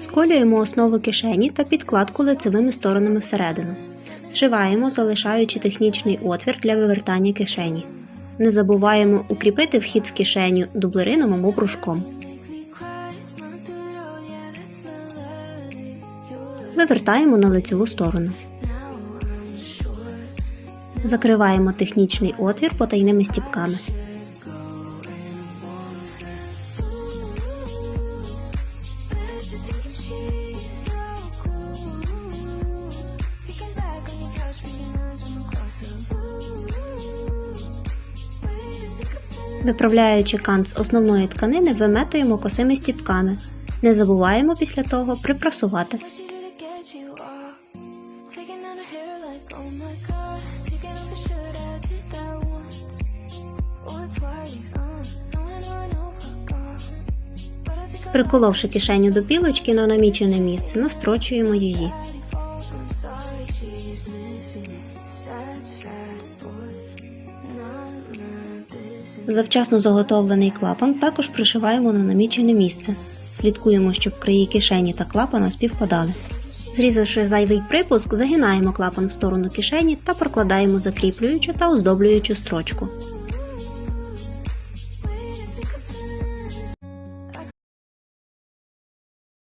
Сколюємо основу кишені та підкладку лицевими сторонами всередину. Зшиваємо, залишаючи технічний отвір для вивертання кишені. Не забуваємо укріпити вхід в кишеню дублерином або брушком. Вивертаємо на лицеву сторону. Закриваємо технічний отвір потайними стіпками. Виправляючи кант з основної тканини, виметуємо косими стіпками. Не забуваємо після того припрасувати. Приколовши кишеню до пілочки на намічене місце, настрочуємо її. Завчасно заготовлений клапан також пришиваємо на намічене місце. Слідкуємо, щоб краї кишені та клапана співпадали. Зрізавши зайвий припуск, загинаємо клапан в сторону кишені та прокладаємо закріплюючу та оздоблюючу строчку.